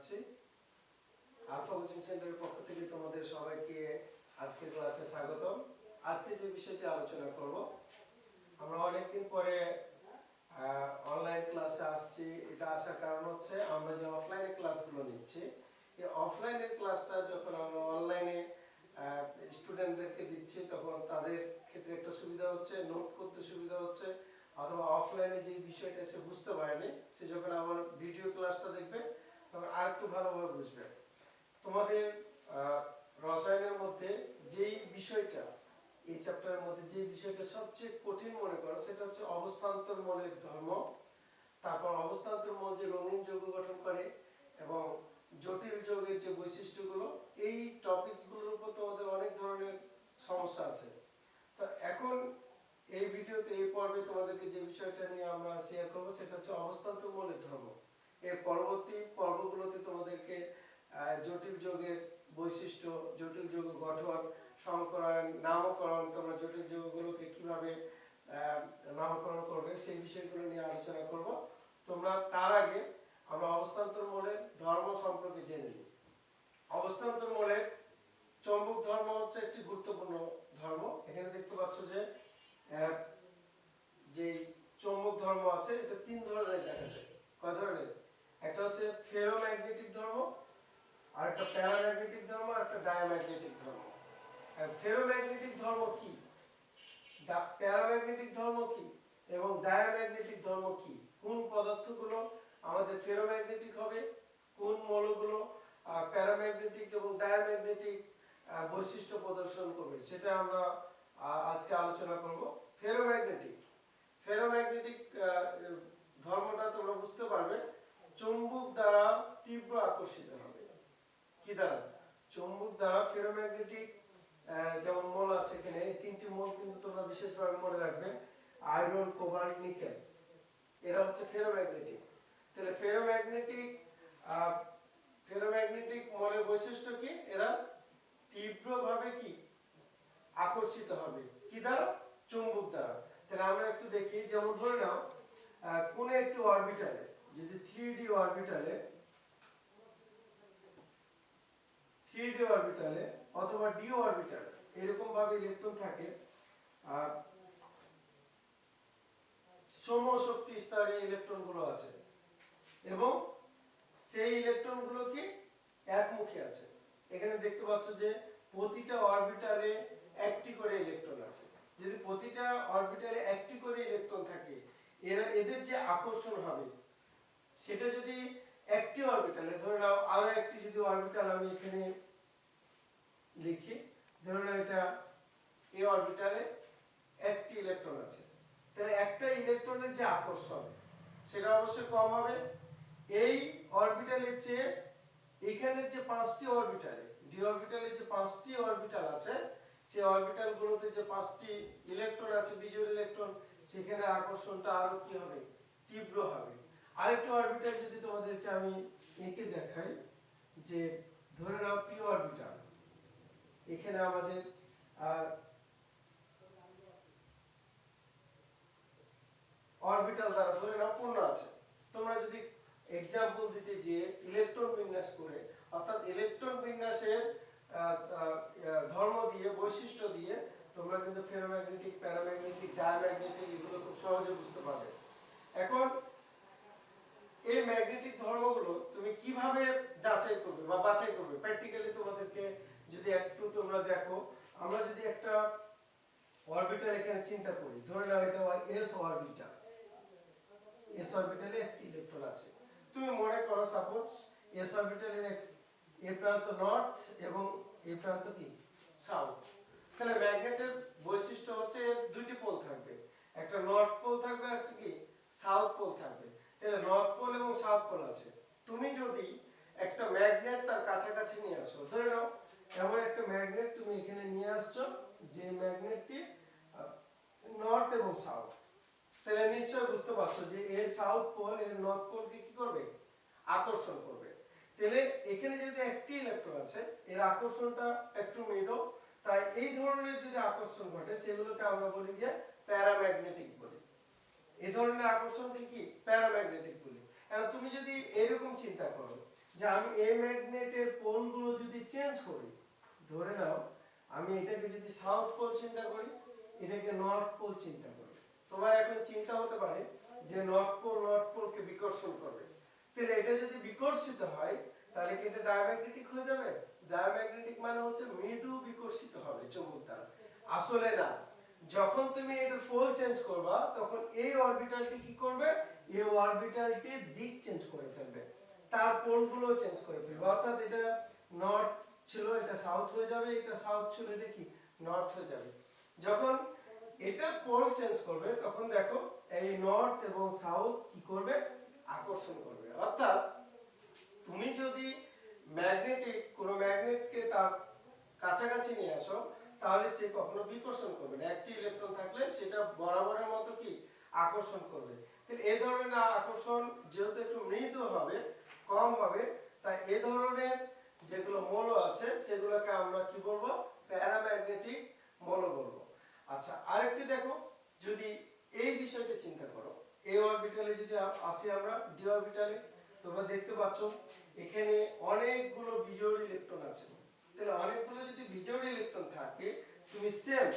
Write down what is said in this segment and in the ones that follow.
জানাচ্ছি alpha coaching সেন্টারের পক্ষ থেকে তোমাদের সবাইকে আজকের ক্লাসে স্বাগতম। আজকে যে বিষয়টি আলোচনা করব, আমরা অনেকদিন পরে অনলাইন ক্লাসে আসছি। এটা আসার কারণ হচ্ছে আমরা যে অফলাইনে ক্লাসগুলো নিচ্ছি, এই অফলাইনের ক্লাসটা যখন আমরা অনলাইনে স্টুডেন্টদেরকে দিচ্ছি, তখন তাদের ক্ষেত্রে একটা সুবিধা হচ্ছে নোট করতে সুবিধা হচ্ছে, অথবা অফলাইনে যে বিষয়টা সে বুঝতে পারেনি, সে যখন আমার ভিডিও ক্লাসটা দেখবে তখন আর একটু ভালোভাবে বুঝবে তোমাদের রসায়নের মধ্যে যেই বিষয়টা, এই চ্যাপ্টারের মধ্যে যে বিষয়টা সবচেয়ে কঠিন মনে করো, সেটা হচ্ছে অবস্থান্তর মৌলিক ধর্ম, তারপর অবস্থান্তর মৌল যে রঙিন যৌগ গঠন করে এবং জটিল যৌগের যে বৈশিষ্ট্যগুলো, এই টপিকসগুলোর উপর তোমাদের অনেক ধরনের সমস্যা আছে। তো এখন এই ভিডিওতে, এই পর্বে তোমাদেরকে যে বিষয়টা নিয়ে আমরা শেয়ার করব, সেটা হচ্ছে অবস্থান্তর মৌলিক ধর্ম। এর পরবর্তী পর্বগুলোতে তোমাদেরকে জটিল যৌগের বৈশিষ্ট্য, জটিল যৌগ গঠন সংকরণ নামকরণ, তোমরা জটিল যৌগগুলোকে কীভাবে নামকরণ করবে সেই বিষয়গুলো নিয়ে আলোচনা করব। তোমরা তার আগে আমরা অবস্থান্তর মৌলের ধর্ম সম্পর্কে জেনে নিই অবস্থান্তর মৌলের চৌম্বক ধর্ম হচ্ছে একটি গুরুত্বপূর্ণ ধর্ম। এখানে দেখতে পাচ্ছ যে যে চৌম্বক ধর্ম আছে, এটা তিন ধরনের দেখা যায়। কয় ধরনের? একটা হচ্ছে ফেরোম্যাগনেটিক ধর্ম, আর একটা প্যারাম্যাগনেটিক ধর্ম, আর একটা ডায়াম্যাগনেটিক ধর্ম। ফেরোম্যাগনেটিক ধর্ম কি? প্যারাম্যাগনেটিক ধর্ম কি? এবং ডায়াম্যাগনেটিক ধর্ম কি? কোন পদার্থগুলো আমাদের ফেরোম্যাগনেটিক হবে? কোন মৌলগুলো প্যারাম্যাগনেটিক এবং ডায়াম্যাগনেটিক বৈশিষ্ট্য প্রদর্শন করবে? সেটা আমরা আজকে আলোচনা করব। ফেরোম্যাগনেটিক। ফেরোম্যাগনেটিক ধর্মটা তোমরা বুঝতে পারবে চুম্বক দ্বারা তীব্র আকর্ষিত হবে কি দ্বারা চুম্বক দ্বারা ফেরোম্যাগনেটিক যেমন মোল আছে এখানে এই তিনটি মোল কিন্তু তোমরা বিশেষভাবে মনে রাখবে আয়রন কোবাল্ট নিকেল এরা হচ্ছে ফেরোম্যাগনেটিক তাহলে ফেরোম্যাগনেটিক ফেরোম্যাগনেটিক মোলের বৈশিষ্ট্য কি? এরা তীব্রভাবে কি? আকর্ষিত হবে। কি দ্বারা? চুম্বক দ্বারা। তাহলে আমরা একটু দেখি, যেমন ধরে নাও কোন একটি অরবিটালে যদি থ্রি অরবিটালে থ্রি অরবিটালে অথবা ডি অরবিটাল এরকম ভাবে ইলেকট্রন থাকে আর সমশক্তি স্তরে ইলেকট্রনগুলো আছে। এবং সেই ইলেকট্রনগুলো কি? একমুখী আছে। এখানে দেখতে পাচ্ছ যে প্রতিটা অরবিটালে একটি করে ইলেকট্রন আছে। যদি প্রতিটা অরবিটালে একটি করে ইলেকট্রন থাকে, এরা, এদের যে আকর্ষণ হবে, সেটা যদি একটি অরবিটালে, ধরে নাও আরও একটি যদি অরবিটাল আমি এখানে লিখি, ধরে নাও এটা এই অরবিটালে একটি ইলেকট্রন আছে তাহলে একটা ইলেকট্রনের যে আকর্ষণ, সেটা অবশ্যই কম হবে। এই অরবিটালের চেয়ে এখানের যে পাঁচটি অরবিটালে ডি অরবিটালে যে পাঁচটি অরবিটাল আছে, সেই অরবিটাল গুলোতে যে পাঁচটি ইলেকট্রন আছে, বিজোড় ইলেকট্রন, সেখানে আকর্ষণটা আরও কি হবে? তীব্র হবে। আরেকটা অরবিটাল যদি তোমাদেরকে আমি এঁকে দেখাই, যে ধরে নাও পি অরবিটাল এখানে আমাদের অরবিটাল দ্বারা ধরে নাও পূর্ণ আছে। তোমরা যদি এক্সাম্পল দিতে যে ইলেকট্রন বিন্যাস করে, অর্থাৎ ইলেকট্রন বিন্যাসের ধর্ম দিয়ে, বৈশিষ্ট্য দিয়ে, তোমরা কিন্তু ফেরোম্যাগনেটিক প্যারাম্যাগনেটিক ডায়াম্যাগনেটিক এগুলো খুব সহজে বুঝতে পারবে। এখন, এই ম্যাগনেটিক ধর্মগুলো তুমি কীভাবে যাচাই করবে বা বাছাই করবে? প্র্যাকটিক্যালি তোমাদেরকে যদি একটু তোমরা দেখো, আমরা যদি একটা অরবিটাল এখানে চিন্তা করি, ধরে নাও এটা হয় এস অরবিটাল এস অরবিটালে একটি ইলেকট্রন আছে। তুমি মনে করো সাপোজ এস অরবিটালের এ প্রান্ত নর্থ এবং এ প্রান্ত কি? সাউথ তাহলে ম্যাগনেটের বৈশিষ্ট্য হচ্ছে দুটি পোল থাকবে। একটা নর্থ পোল থাকবে আর কি? সাউথ পোল থাকবে। তাহলে নর্থ পোল এবং সাউথ পোল আছে। তুমি যদি একটা ম্যাগনেট তার কাছাকাছি নিয়ে আসো, ধরে নাও, এমন একটা ম্যাগনেট তুমি এখানে নিয়ে আসছো, যে ম্যাগনেটটি নর্থ এবং সাউথ তাহলে নিশ্চয় বুঝতে পারছ যে এর সাউথ পোল এর নর্থ পোলকে কি করবে? আকর্ষণ করবে। তাহলে এখানে যদি একটি ইলেকট্রন আছে, এর আকর্ষণটা একটু মৃদু, তাই এই ধরনের যদি আকর্ষণ ঘটে, সেগুলোকে আমরা বলি যে প্যারাম্যাগনেটিক বলি। এই ধরনের আকর্ষণকে কি? প্যারাম্যাগনেটিক বলি। তুমি যদি এরকম চিন্তা করো যে আমি এই ম্যাগনেটের পোলগুলো যদি চেঞ্জ করি, ধরে নাও, আমি এটাকে যদি সাউথ পোল চিন্তা করি, এটাকে নর্থ পোল চিন্তা করি। তোমার এখন চিন্তা হতে পারে যে নর্থ পোল নর্থ পোলকে বিকর্ষণ করবে। তাহলে এটা যদি বিকর্ষিত হয়, তাহলে কি এটা ডায়াম্যাগনেটিক হয়ে যাবে? ডায়াম্যাগনেটিক মানে হচ্ছে মৃদু বিকর্ষিত হবে চুম্বক দ্বারা আসলে না। যখন তুমি এটা পোল চেঞ্জ করবা, তখন এই অরবিটালটি কি করবে? এই অরবিটালটি দিক চেঞ্জ করে ফেলবে। তার পোলগুলো চেঞ্জ করে ফেলবে। অর্থাৎ এটা নর্থ ছিল, এটা সাউথ হয়ে যাবে, এটা সাউথ ছিল, এটা কি? নর্থ হয়ে যাবে। যখন এটা পোল চেঞ্জ করবে, তখন দেখো এই নর্থ এবং সাউথ কি করবে? আকর্ষণ করবে। অর্থাৎ তুমি যদি ম্যাগনেটিক কোনো ম্যাগনেটকে তার কাছাকাছি নিয়ে আসো, তাহলে সে কখনো বিকর্ষণ করবে না। একটি ইলেকট্রন থাকলে সেটা বরাবরের মতো কি? আকর্ষণ করবে। তাহলে এই ধরনের আকর্ষণ যেহেতু একটু মৃদু হবে, কম হবে, তাই এ ধরনের যেগুলো মৌল আছে, সেগুলোকে আমরা কি বলব? প্যারাম্যাগনেটিক মৌল বলব। আচ্ছা আরেকটি দেখো, যদি এই বিষয়টা চিন্তা করো এই অরবিটালে যদি আসি আমরা ডি অরবিটালে তোমরা দেখতে পাচ্ছ, এখানে অনেকগুলো বিজোড় ইলেকট্রন আছে। তাহলে অনেকগুলো যদি বিজোড় ইলেকট্রন থাকে, তুমি সেম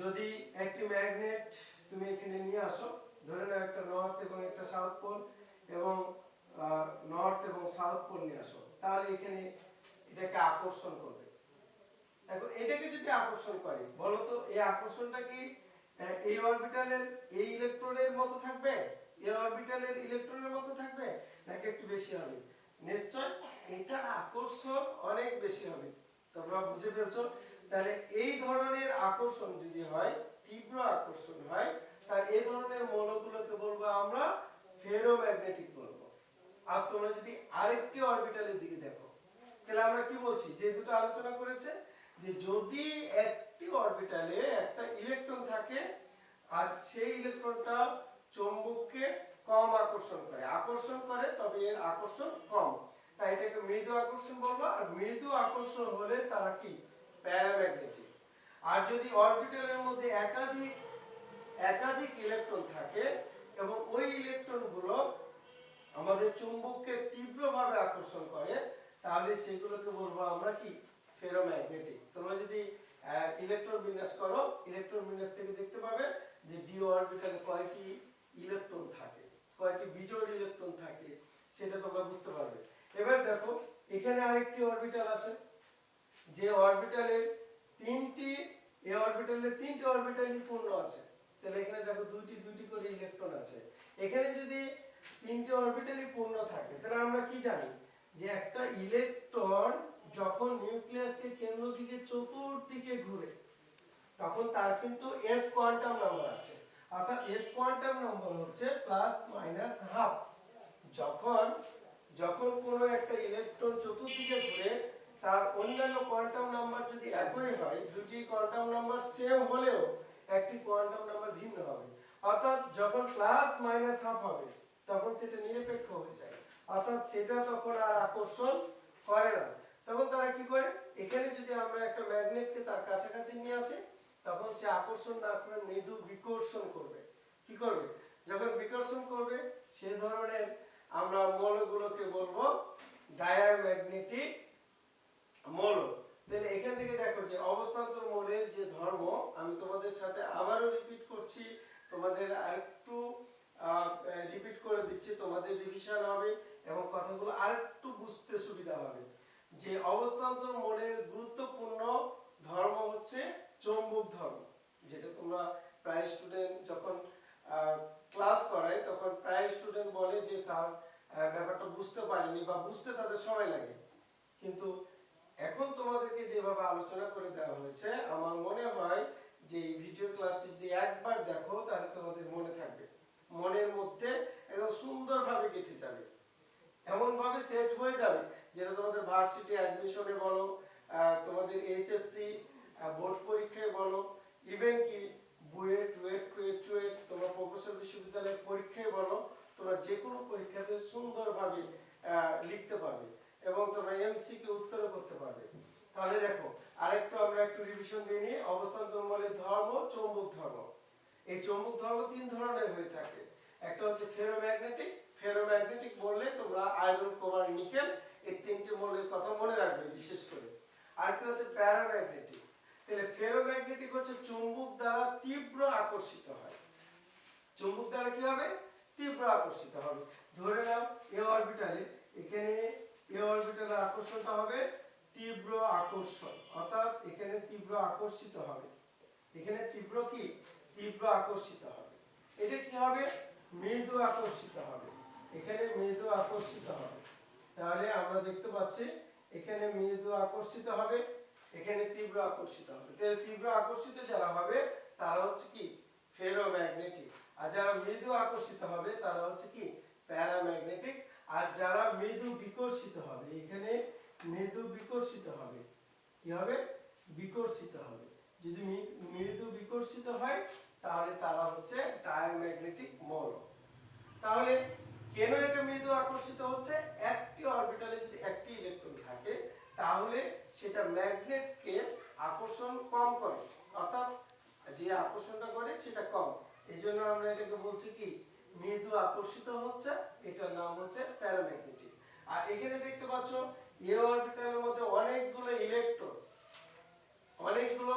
যদি একটি ম্যাগনেট তুমি এখানে নিয়ে আসো, ধরে নাও একটা নর্থ এবং একটা সাউথ পোল এবং নর্থ এবং সাউথ পোল নিয়ে আসো, তাহলে এখানে এটাকে আকর্ষণ করবে। এখন এটাকে যদি আকর্ষণ করে বলো তো এই আকর্ষণটা কি এই অরবিটালের, এই ইলেকট্রনের মতো থাকবে? এই অরবিটালের ইলেকট্রনের মতো থাকবে? নাকি একটু বেশি হবে? নিশ্চয় এটার আকর্ষণ অনেক বেশি হবে। তোমরা বুঝে পেরেছ তাহলে এই ধরনের আকর্ষণ যদি হয়, তীব্র আকর্ষণ হয়, তাহলে এই ধরনের মৌলগুলোকে বলব আমরা ফেরোম্যাগনেটিক বলব। আর তোমরা যদি আরেকটি অরবিটালের দিকে দেখো, তাহলে আমরা কি বলছি? যে দুটো আলোচনা করেছে যে যদি একটি অরবিটালে একটা ইলেকট্রন থাকে, আর সেই ইলেকট্রনটা চৌম্বককে কম আকর্ষণ করে। আকর্ষণ করে, তবে এর আকর্ষণ কম। তাই এটাকে মৃদু আকর্ষণ বলব, আর মৃদু আকর্ষণ হলে তারা কি? প্যারাম্যাগনেটিক। আর যদি অরবিটালের মধ্যে একাধিক একাধিক ইলেকট্রন থাকে, এবং ওই ইলেকট্রনগুলো আমাদের চুম্বককে তীব্রভাবে আকর্ষণ করে, তাহলে সেগুলোকে বলব আমরা কি? ফেরোম্যাগনেটিক তোমরা যদি ইলেকট্রন বিন্যাস করো ইলেকট্রন বিন্যাস থেকে দেখতে পাবে যে ডি অরবিটালে কয়টি ইলেকট্রন থাকে, কয়টি বিজোড় ইলেকট্রন থাকে, সেটা তোমরা বুঝতে পারবে। এবার দেখো, এখানে আরেকটি অরবিটাল আছে। যে অরবিটালের তিনটি এই অরবিটালের তিনটি অরবিটালই পূর্ণ আছে। তাহলে এখানে দেখো দুইটি দুইটি করে ইলেকট্রন আছে। এখানে যদি তিনটি অরবিটালই পূর্ণ থাকে, তাহলে আমরা কি জানি? যে একটা ইলেকট্রন যখন নিউক্লিয়াসকে কেন্দ্র দিকে চতুর্দিকে ঘুরে, তখন তার কিন্তু এস কোয়ান্টাম নাম্বার আছে। অর্থাৎ এস কোয়ান্টাম নাম্বার হচ্ছে প্লাস মাইনাস হাফ যখন যখন কোনো একটা ইলেকট্রন চতুর্দিকে ঘুরে, তার অন্যান্য কোয়ান্টাম নাম্বার যদি একই হয়, দুটি কোয়ান্টাম নাম্বার সেম হলেও একটি কোয়ান্টাম নাম্বার ভিন্ন হবে। অর্থাৎ যখন প্লাস মাইনাস হাফ হবে, তখন সেটা নিরপেক্ষ হয়ে যায়। অর্থাৎ সেটা তখন আর আকর্ষণ করে না তখন তারা কি করে এখানে যদি আমরা একটা ম্যাগনেটকে তার কাছাকাছি নিয়ে আসি, তখন সে আকর্ষণ না করে মৃদু বিকর্ষণ করবে। কি করবে? যখন বিকর্ষণ করবে, সে ধরনের আমরা মৌলগুলোকে বলব ডায়াম্যাগনেটিক মৌল। তাহলে এখান থেকে দেখো যে অবস্থান্তর মৌলের যে ধর্ম, আমি তোমাদের সাথে আবারও রিপিট করছি, তোমাদের আরেকটু রিপিট করে দিচ্ছি, তোমাদের রিভিশন হবে এবং কথাগুলো আরেকটু বুঝতে সুবিধা হবে। যে অবস্থান্তর মৌলের গুরুত্বপূর্ণ ধর্ম হচ্ছে চৌম্বক ধর্ম। যেটা তোমরা প্রায় স্টুডেন্ট যখন ক্লাস করায়, তখন প্রায় স্টুডেন্ট বলে যে, স্যার ব্যাপারটা বুঝতে পারিনি বা বুঝতে তাদের সময় লাগে। কিন্তু এখন তোমাদেরকে যেভাবে আলোচনা করে দেওয়া হয়েছে, আমার মনে হয় যে এই ভিডিও ক্লাসটি যদি একবার দেখো, তাহলে তোমাদের মনে থাকবে। মনের মধ্যে একদম সুন্দরভাবে গেঁথে যাবে। এমন ভাবে সেট হয়ে যাবে যেটা তোমাদের ভার্সিটি অ্যাডমিশনে বলো তোমাদের এইচএসসি বোর্ড পরীক্ষায় বলো ইভেন কি বুয়েট, রুয়েট, কুয়েট, চুয়েট, তোমরা প্রফেসর বিশ্ববিদ্যালয়ের পরীক্ষায় বলো, তোমরা যে কোনো পরীক্ষাতে সুন্দরভাবে লিখতে পারবে এবং তোমরা এমসিকে উত্তরও করতে পারবে। তাহলে দেখো, আরেকটু আমরা একটু রিভিশন দিয়ে নিই। অবস্থান্তর মৌলের ধর্ম, চৌম্বক ধর্ম। এই চৌম্বক ধর্ম তিন ধরনের হয়ে থাকে। একটা হচ্ছে ফেরোম্যাগনেটিক ফেরোম্যাগনেটিক বললে তোমরা আয়রন কোবার নিকেল এই তিনটে মৌলের কথা মনে রাখবে বিশেষ করে। আরেকটি হচ্ছে প্যারাম্যাগনেটিক। তাহলে ফেরোম্যাগনেটিক হচ্ছে চুম্বক দ্বারা তীব্র আকর্ষিত হয়। চুম্বক দ্বারা কি হবে? তীব্র আকর্ষিত হবে। ধরে নাও, এ অরবিটালে এখানে এ অরবিটালের আকর্ষণটা হবে তীব্র আকর্ষণ। অর্থাৎ এখানে তীব্র আকর্ষিত হবে। এখানে তীব্র কি? তীব্র আকর্ষিত হবে। এটা কি হবে? মৃদু আকর্ষিত হবে। এখানে মৃদু আকর্ষিত হবে। তাহলে আমরা দেখতে পাচ্ছি এখানে মৃদু আকর্ষিত হবে, এখানে তীব্র আকর্ষিত হবে। তাহলে তীব্র আকর্ষিত যারা হবে, তারা হচ্ছে কি? ফেরোম্যাগনেটিক। আর যারা মৃদু আকর্ষিত হবে, তারা হচ্ছে কি? প্যারাম্যাগনেটিক। আর যারা মৃদু বিকর্ষিত হবে, এখানে মৃদু বিকর্ষিত হবে। কি হবে? বিকর্ষিত হবে। যদি মৃদু বিকর্ষিত হয়, তাহলে তারা হচ্ছে ডায়াম্যাগনেটিক মৌল তাহলে কেন এটা মৃদু আকর্ষিত হচ্ছে? একটি অরবিটালে যদি একটি ইলেকট্রন থাকে, তাহলে সেটা ম্যাগনেটকে আকর্ষণ কম করে। অর্থাৎ যে আকর্ষণটা করে, সেটা কম। এই জন্য আমরা এটাকে বলছি কি? মৃদু আকর্ষিত হচ্ছে, এটার নাম হচ্ছে প্যারাম্যাগনেটিক আর এখানে দেখতে পাচ্ছ, এ অরবিটালের মধ্যে অনেকগুলো ইলেকট্রন অনেকগুলো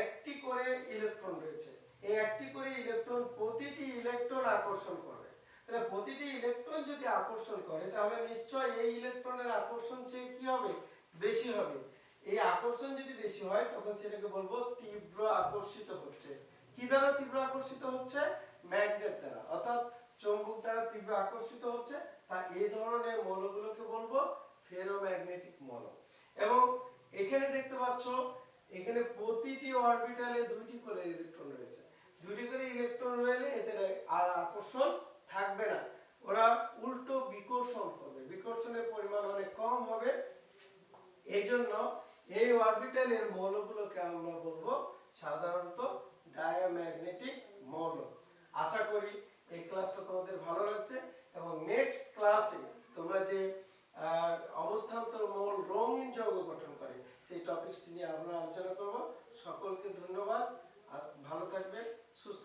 একটি করে ইলেকট্রন রয়েছে। এই একটি করে ইলেকট্রন প্রতিটি ইলেকট্রন আকর্ষণ করবে তাহলে প্রতিটি ইলেকট্রন যদি আকর্ষণ করে, তাহলে নিশ্চয় এই ইলেকট্রনের আকর্ষণ চেয়ে কি হবে? বেশি হবে। এই আকর্ষণ যদি বেশি হয়, তখন সেটাকে বলব তীব্র আকর্ষিত হচ্ছে। কি দ্বারা তীব্র আকর্ষিত হচ্ছে? ম্যাগনেট দ্বারা। অর্থাৎ চৌম্বক দ্বারা তীব্র আকর্ষিত হচ্ছে, তা এই ধরনের মৌলগুলোকে বলব ফেরোম্যাগনেটিক মৌল। এবং এখানে দেখতে পাচ্ছ, এখানে প্রতিটি অরবিটালে দুইটি করে ইলেকট্রন রয়েছে। দুইটি করে ইলেকট্রন রয়েলে এদের আর আকর্ষণ থাকবে না। ওরা উল্টো বিকর্ষণ করবে। বিকর্ষণের পরিমাণ অনেক কম হবে। এই জন্য এই অরবিটালের মৌলগুলোকে আমরা বলব সাধারণত ডায়াম্যাগনেটিক মৌল। আশা করি এই ক্লাসটা তোমাদের ভালো লাগছে এবং নেক্সট ক্লাসে তোমরা যে অবস্থান্তর মৌল রঙিন যৌগ গঠন করে, সেই টপিকসটি নিয়ে আমরা আলোচনা করব। সকলকে ধন্যবাদ। আর ভালো থাকবে সুস্থ